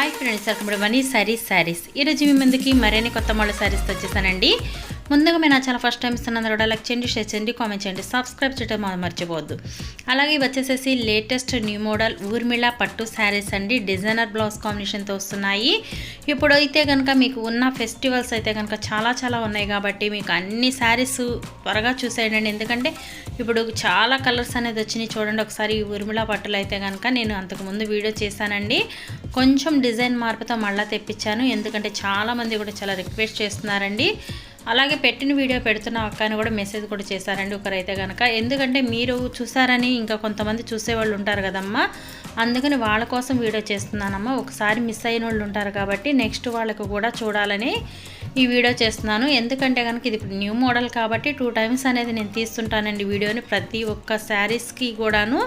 Hi friends welcome Mani saris. Saris ఈరోజు మీ ముందుకి మరిన్ని కొత్త మోడల్ శారీస్తో వచ్చేసానండి. ముందుగా మీరు నా చాలా ఫస్ట్ టైం ఇస్తున్నందుకు కూడా లైక్ చేయండి షేర్ చేయండి కామెంట్ చేయండి. సబ్స్క్రైబ్ చేయడం మర్చిపోవద్దు. అలాగే ఇవి వచ్చేసేసి లేటెస్ట్ న్యూ మోడల్ ఊర్మిళ పట్టు శారీస్ అండి. డిజైనర్ బ్లౌజ్ కాంబినేషన్తో వస్తున్నాయి. ఇప్పుడు అయితే కనుక మీకు ఉన్న ఫెస్టివల్స్ అయితే కనుక చాలా చాలా ఉన్నాయి కాబట్టి మీకు అన్ని శారీస్ త్వరగా చూసేయండి. ఎందుకంటే ఇప్పుడు చాలా కలర్స్ అనేది వచ్చినాయి. చూడండి ఒకసారి ఈ ఊర్మిళ పట్టులు అయితే కనుక నేను అంతకుముందు వీడియో చేశానండి. కొంచెం డిజైన్ మార్పుతో మళ్ళీ తెప్పించాను. ఎందుకంటే చాలామంది కూడా చాలా రిక్వెస్ట్ చేస్తున్నారండి. అలాగే పెట్టిన వీడియో పెడుతున్న అక్కని కూడా మెసేజ్ కూడా చేశారండి ఒకరైతే కనుక ఎందుకంటే మీరు చూసారని ఇంకా కొంతమంది చూసేవాళ్ళు ఉంటారు కదమ్మా. అందుకని వాళ్ళ కోసం వీడియో చేస్తున్నానమ్మా. ఒకసారి మిస్ అయిన వాళ్ళు ఉంటారు కాబట్టి నెక్స్ట్ వాళ్ళకు కూడా చూడాలని ఈ వీడియో చేస్తున్నాను. ఎందుకంటే కనుక ఇది ఇప్పుడు న్యూ మోడల్ కాబట్టి టూ టైమ్స్ అనేది నేను తీస్తుంటానండి వీడియోని ప్రతి ఒక్క శారీస్కి కూడాను.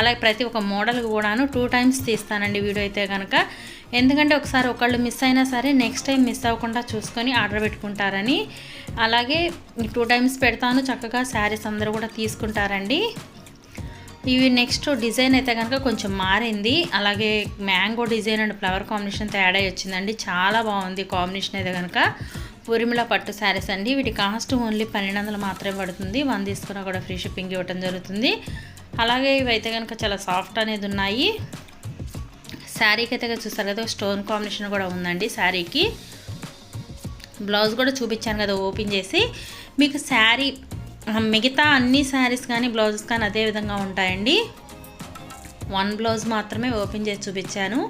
అలాగే ప్రతి ఒక్క మోడల్ కూడాను టూ టైమ్స్ తీస్తానండి వీడియో అయితే కనుక ఎందుకంటే ఒకసారి ఒకళ్ళు మిస్ అయినా సరే నెక్స్ట్ టైం మిస్ అవ్వకుండా చూసుకొని ఆర్డర్ పెట్టుకుంటారని. అలాగే టూ టైమ్స్ పెడతాను చక్కగా శారీస్ అందరూ కూడా తీసుకుంటారండి. ఇవి నెక్స్ట్ డిజైన్ అయితే కనుక కొంచెం మారింది. అలాగే mango design and flower combination తేడా వచ్చిందండి. చాలా బాగుంది కాంబినేషన్ అయితే కనుక ఉరిమిళ పట్టు శారీస్ అండి. వీటి కాస్ట్ ఓన్లీ పన్నెండు వందలు మాత్రమే పడుతుంది. వన్ తీసుకున్నా కూడా ఫ్రీ షిప్పింగ్ ఇవ్వడం జరుగుతుంది. అలాగే ఇవి అయితే కనుక చాలా సాఫ్ట్ అనేది ఉన్నాయి. శారీకి అయితే చూస్తారు కదా స్టోన్ కాంబినేషన్ కూడా ఉందండి శారీకి. బ్లౌజ్ కూడా చూపించాను కదా ఓపెన్ చేసి. మీకు శారీ మిగతా అన్ని శారీస్ కానీ బ్లౌజెస్ కానీ అదే విధంగా ఉంటాయండి. వన్ బ్లౌజ్ మాత్రమే ఓపెన్ చేసి చూపించాను.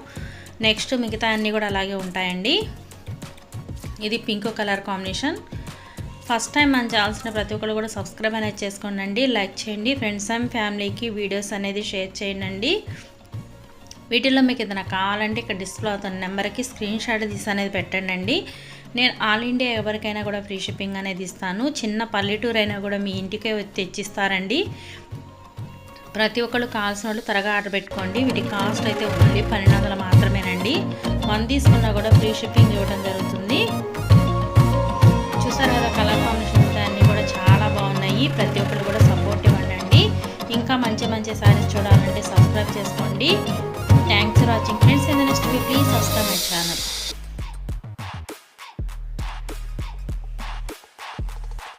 నెక్స్ట్ మిగతా అన్నీ కూడా అలాగే ఉంటాయండి. ఇది pink colour combination. First time మనం చేయాల్సిన ప్రతి ఒక్కరు కూడా సబ్స్క్రైబ్ అనేది చేసుకోండి లైక్ చేయండి. ఫ్రెండ్స్ అండ్ ఫ్యామిలీకి వీడియోస్ అనేది షేర్ చేయండి. వీటిల్లో మీకు ఏదైనా కావాలంటే ఇక్కడ డిస్ప్లే అవుతున్న నెంబర్కి స్క్రీన్ షాట్ తీసి అనేది పెట్టండి. నేను ఆల్ ఇండియా ఎవరికైనా కూడా ఫ్రీ షిప్పింగ్ అనేది ఇస్తాను. చిన్న పల్లెటూరు అయినా కూడా మీ ఇంటికే తెచ్చిస్తారండి. ప్రతి ఒక్కళ్ళు కావాల్సిన వాళ్ళు త్వరగా ఆర్డర్ పెట్టుకోండి. వీటి కాస్ట్ అయితే ఓన్లీ పన్నెండు వందలు మాత్రమేనండి. వన్ తీసుకున్నా కూడా ఫ్రీ షిప్పింగ్ ఇవ్వడం జరుగుతుంది. ప్రతి ఒక్కరు కూడా సపోర్ట్ ఇవ్వండి ఇంకా మంచి మంచి శారీస్ చూడాలంటే సబ్స్క్రైబ్ చేసుకోండి. Thanks for watching friends in the next please subscribe my channel